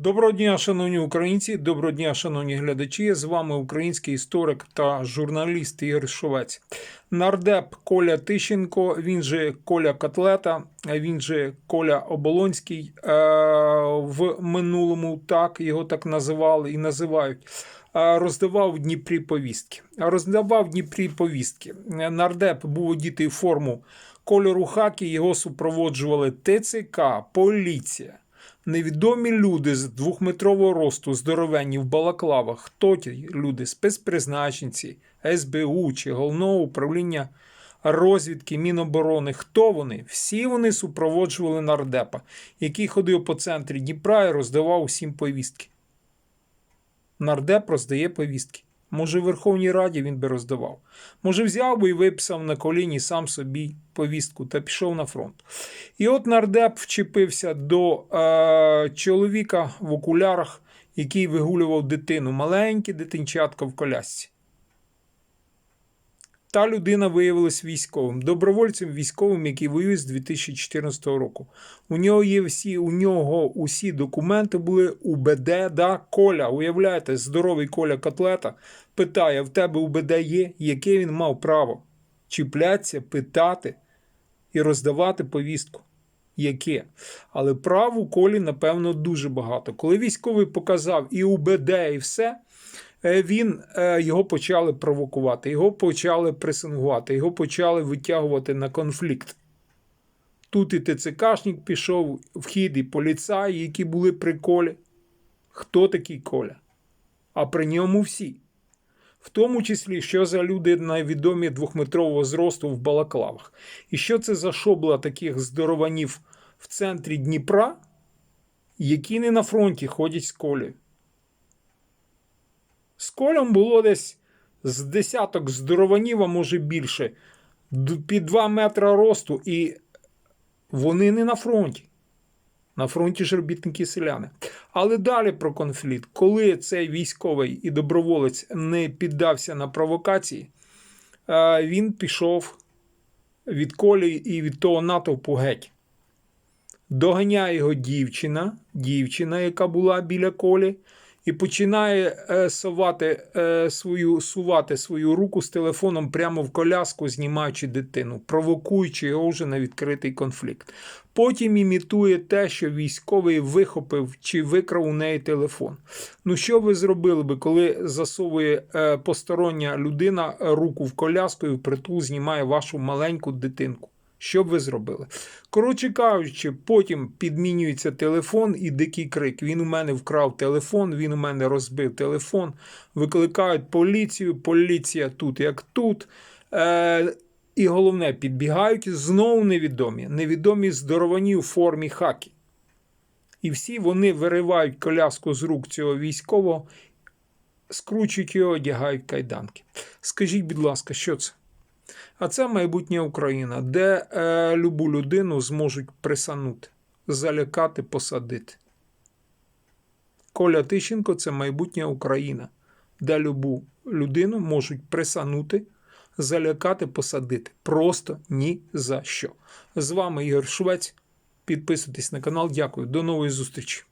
Доброго дня, шановні українці, доброго дня, шановні глядачі. З вами український історик та журналіст Ігор Шовець. Нардеп Коля Тищенко, він же Коля Котлета, він же Коля Оболонський. е, В минулому так його так називали і називають. е, Роздавав Дніпрі повістки. Роздавав Дніпрі повістки. Нардеп був одітий форму кольору хакі, його супроводжували ТЦК, поліція. Невідомі люди з двохметрового росту, здоровенні в балаклавах. Хто ті люди? Спецпризначенці, СБУ чи головного управління розвідки Міноборони. Хто вони? Всі вони супроводжували нардепа, який ходив по центрі Дніпра і роздавав усім повістки. Нардеп роздає повістки. Може, в Верховній Раді він би роздавав. Може, взяв би і виписав на коліні сам собі повістку та пішов на фронт. І от нардеп вчепився до е, чоловіка в окулярах, який вигулював дитину, маленьке дитинчатка в колясці. Та людина виявилась військовим, добровольцем військовим, який воює з 2014 року. У нього є всі, у нього усі документи були УБД, да, Коля. Уявляєте, здоровий Коля Котлета питає: в тебе УБД є? Яке він мав право чіплятися, питати і роздавати повістку? Яке? Але прав у Колі, напевно, дуже багато. Коли військовий показав і УБД, і все, він е, його почали провокувати, його почали пресингувати, його почали витягувати на конфлікт. Тут і ТЦКшник пішов в хід, і поліцаї, які були при колі. Хто такий Коля? А при ньому всі. В тому числі, що за люди найвідомі двохметрового зросту в балаклавах. І що це за шобла таких здорованів в центрі Дніпра, які не на фронті ходять з колею. З колем було десь з десяток здорованів, а може більше, під 2 метра росту, і вони не на фронті. На фронті ж робітники селяни. Але далі про конфлікт. Коли цей військовий і доброволець не піддався на провокації, е, він пішов від колі і від того натовпу геть. Доганяє його дівчина, дівчина, яка була біля колі, і починає е, совати, е, свою, сувати свою руку з телефоном прямо в коляску, знімаючи дитину, провокуючи його вже на відкритий конфлікт. Потім імітує те, що військовий вихопив чи викрав у неї телефон. Ну, що ви зробили би, коли засовує е, постороння людина руку в коляску і в притул знімає вашу маленьку дитинку? Що б ви зробили? Коротше кажучи, потім підмінюється телефон і дикий крик. Він у мене вкрав телефон, він у мене розбив телефон. Викликають поліцію, поліція тут як тут. Е, і головне, підбігають знову невідомі. Невідомі здоровані у формі хакі. І всі вони виривають коляску з рук цього військового, скручують його, одягають кайданки. Скажіть, будь ласка, що це? А це майбутня Україна, де е, любу людину зможуть присанути, залякати, посадити. Коля Тищенко це майбутня Україна, де любу людину можуть присанути, залякати, посадити. Просто ні за що. З вами Ігор Швець. Підписуйтесь на канал. Дякую. До нової зустрічі.